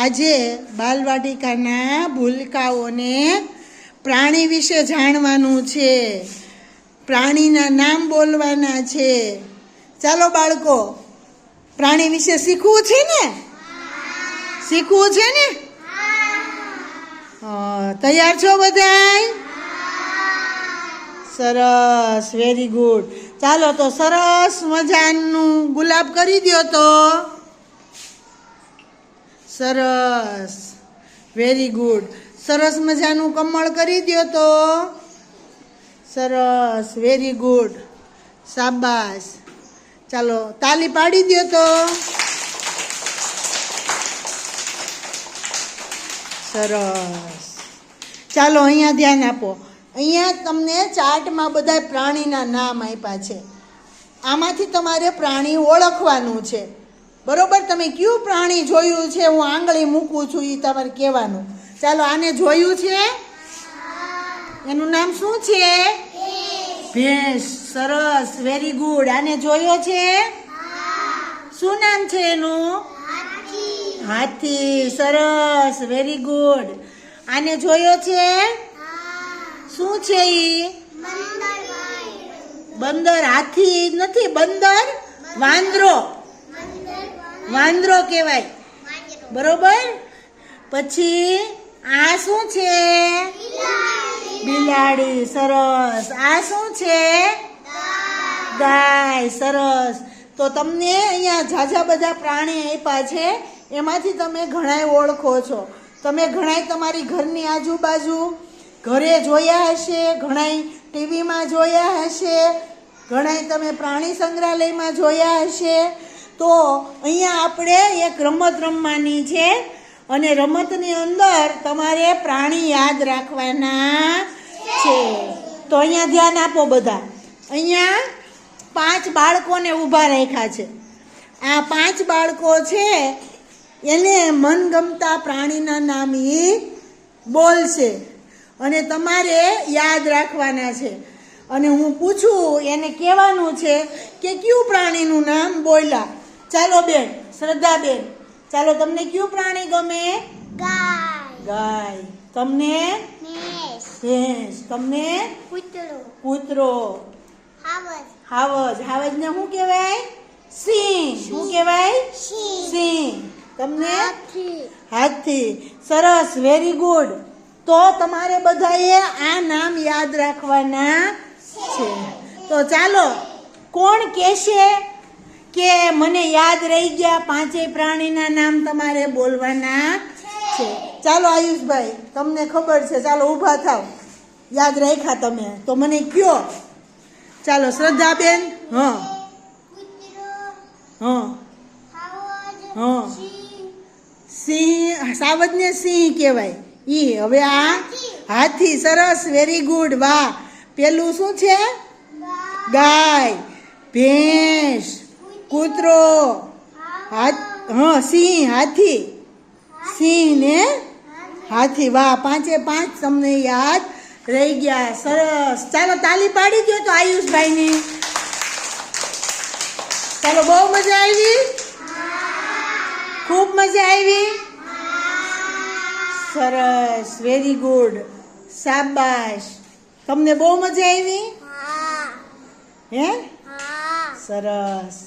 આજે બાલવાટિકાના ભૂલકાઓને પ્રાણી વિશે જાણવાનું છે. પ્રાણીના નામ બોલવાના છે. ચાલો બાળકો, પ્રાણી વિશે શીખવું છે ને? શીખવું છે ને? તૈયાર છો બધાય? સરસ વેરી ગુડ ચાલો તો સરસ મજાનું ગુલાબ કરી દ્યો તો. સરસ. વેરી ગુડ સરસ મજાનું કમળ કરી દ્યો તો. સરસ. વેરી ગુડ શાબાશ. ચાલો, તાલી પાડી દ્યો તો. સરસ. ચાલો, અહીંયા ધ્યાન આપો. અહીંયા તમને ચાર્ટમાં બધા પ્રાણીના નામ આપ્યા છે. આમાંથી તમારે પ્રાણી ઓળખવાનું છે. બરોબર, તમે કયું પ્રાણી જોયું છે? હું આંગળી મૂકું છું એ તમારે કહેવાનું. ચાલો, આને જોયું છે? એનું નામ શું છે? ભેંસ. સરસ વેરી ગુડ આને જોયો છે? શું નામ છે એનું? હાથી. સરસ વેરી ગુડ આને જોયો છે? શું છે એ બંદર હાથી. નથી, બંદર? વાંદરો. વાંદરો કહેવાય. બરોબર? પછી આ શું છે? બિલાડી. સરસ. આ શું છે? ગાય. સરસ. તો તમને અહીંયા ઝાઝા બધા પ્રાણી આપ્યા છે. એમાંથી તમે ઘણાય ઓળખો છો. તમે ઘણાય તમારી ઘરની આજુબાજુ ઘરે જોયા હશે, ઘણાય ટીવીમાં જોયા હશે, ઘણાય તમે પ્રાણી સંગ્રહાલયમાં જોયા હશે તો અહીંયા આપણે એક રમત રમવાની છે અને રમતની અંદર તમારે પ્રાણી યાદ રાખવાના છે. તો અહીંયા ધ્યાન આપો બધા. અહીંયા પાંચ બાળકોને ઊભા રાખ્યા છે. આ પાંચ બાળકો છે, એને મનગમતા પ્રાણીના નામ એ બોલશે અને તમારે યાદ રાખવાના છે. અને હું પૂછું, એને કહેવાનું છે કે કયું પ્રાણીનું નામ બોલ્યા? ચાલો બેન શ્રદ્ધા બેન ચાલો તમને કયું પ્રાણી ગમે? ગાય. તમને? ભેંસ. તમને? કૂતરો. હાવજ. હાવજને શું કહેવાય? સિંહ. શું કહેવાય? સિંહ. તમને? હાથી. સરસ. વેરી ગુડ તો તમારે બધાએ આ નામ યાદ રાખવાના છે. તો ચાલો કોણ કહેશે? કે મને યાદ રહી ગયા પાંચેય પ્રાણીના નામ તમારે બોલવાના છે. ચાલો આયુષભાઈ તમને ખબર છે ચાલો ઊભા થાવ. યાદ રાખ્યા તમે તો મને કયો. ચાલો શ્રદ્ધાબેન હા. હા. હા. સિંહ સાવજને સિંહ કહેવાય. ઈ હવે આ હાથી. સરસ વેરી ગુડ વાહ. પેલું શું છે? ગાય. ભેંસ. કૂતરો હાથ હા સિંહ હાથી. સિંહ ને હાથી. વાહ પાંચે પાંચ તમને યાદ રહી ગયા. સરસ. ચાલો તાલી પાડી દો તો આયુષભાઈની. ચાલો બહુ મજા આવી? ખૂબ મજા આવી? સરસ. વેરી ગુડ સાબાશ તમને બહુ મજા આવી? હે. સરસ.